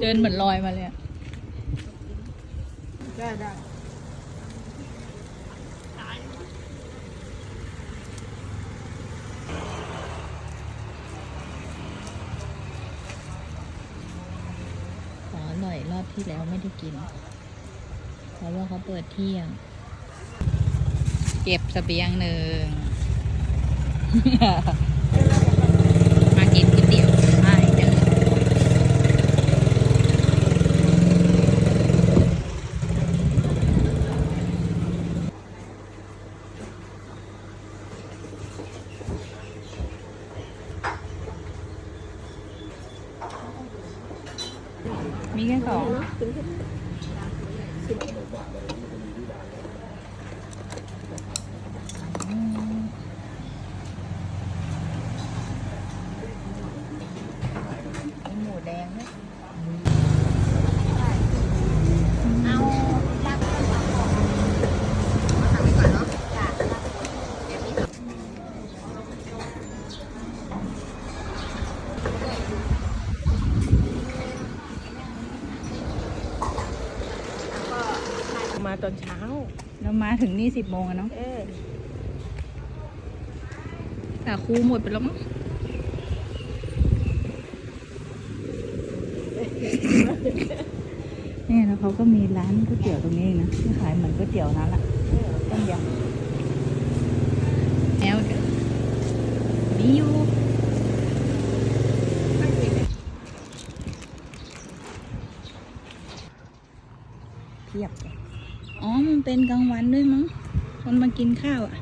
เดินเหมือนลอยมาเลยอะได้ได้ขออร่อยรอบที่แล้วไม่ได้กิน เพราะว่าเขาเปิดเที่ยง เก็บเสบียงหนึ่ง มากินก๋วยเตี๋ยวไม่เดิน มีแค่สอง อืมมีหมูแดงไหม เอาลาบกันก่อนเอาสั่งไปก่อนเนาะจ้ะเดี๋ยวพี่ทำ มาตอนเช้าเรามาถึงนี่สิบโมงอะเนาะเออสาคูหมดไปแล้วมั้งเนี่ยแล้วเขาก็มีร้านก๋วยเตี๋ยวตรงนี้เองนะที่ขายเหมือนก๋วยเตี๋ยวนั้นแหละต้มยำแอลเดอมีอยู่เทียบเลย อ๋อ มันเป็นกลางวันด้วยมั้ง คนมากินข้าวอะ